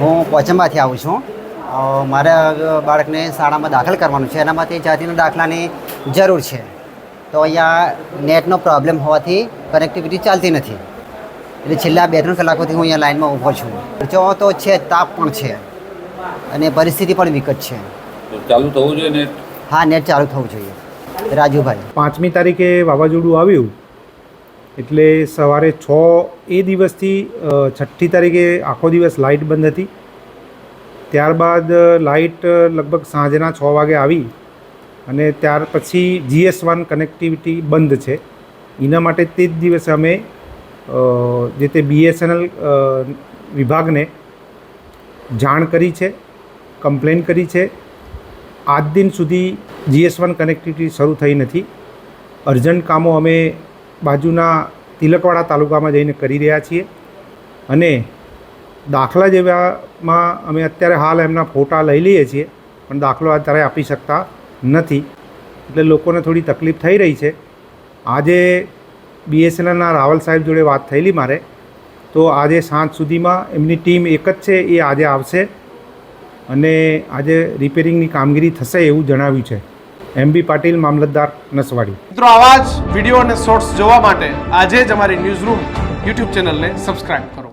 હું પોચંબાથી આવું છું. મારા બાળકને શાળામાં દાખલ કરવાનું છે. એના માટે જાતિના દાખલાની જરૂર છે. તો અહીંયા નેટનો પ્રોબ્લેમ હોવાથી કનેક્ટિવિટી ચાલતી નથી. એટલે છેલ્લા બે ત્રણ કલાકોથી હું અહીંયા લાઇનમાં ઊભો છું. ખર્ચો તો છે તાપ પણ છે. અને પરિસ્થિતિ પણ વિકટ છે. ચાલુ થવું જોઈએ ને હા નેટ ચાલુ થવું જોઈએ. રાજુભાઈ. પાંચમી તારીખે વાવાઝોડું આવ્યું. એટલે સવારે છ એ દિવસથી છઠ્ઠી તારીખે આખો દિવસ લાઇટ બંધ હતી. ત્યારબાદ લાઇટ લગભગ સાંજના છ વાગે આવી અને ત્યાર પછી જીએસ વન કનેક્ટિવિટી બંધ છે. એના માટે તે જ દિવસે અમે જે તે બીએસએનએલ વિભાગને જાણ કરી છે, કમ્પ્લેન કરી છે. આજ દિન સુધી જીએસ વન કનેક્ટિવિટી શરૂ થઈ નથી. અર્જન્ટ કામો અમે બાજુના તિલકવાડા તાલુકામાં જઈને કરી રહ્યા છીએ. અને દાખલા જેવામાં અમે અત્યારે હાલ એમના ફોટા લઈ લઈએ છીએ, પણ દાખલો અત્યારે આપી શકતા નથી. એટલે લોકોને થોડી તકલીફ થઈ રહી છે. આજે બીએસએનએલના રાવલ સાહેબ જોડે વાત થયેલી મારે, તો આજે સાંજ સુધીમાં એમની ટીમ એક જ છે, એ આજે આવશે. અને આજે રિપેરિંગની કામગીરી થશે એવું જણાવ્યું છે. એમ બી પાટીલ, મામલતદાર નસવાડી. મિત્રો, આવા જ વીડિયો અને શોર્ટ્સ જોવા માટે આજે જ અમારી ન્યૂઝ રૂમ યુટ્યુબ ચેનલને સબસ્ક્રાઇબ કરો.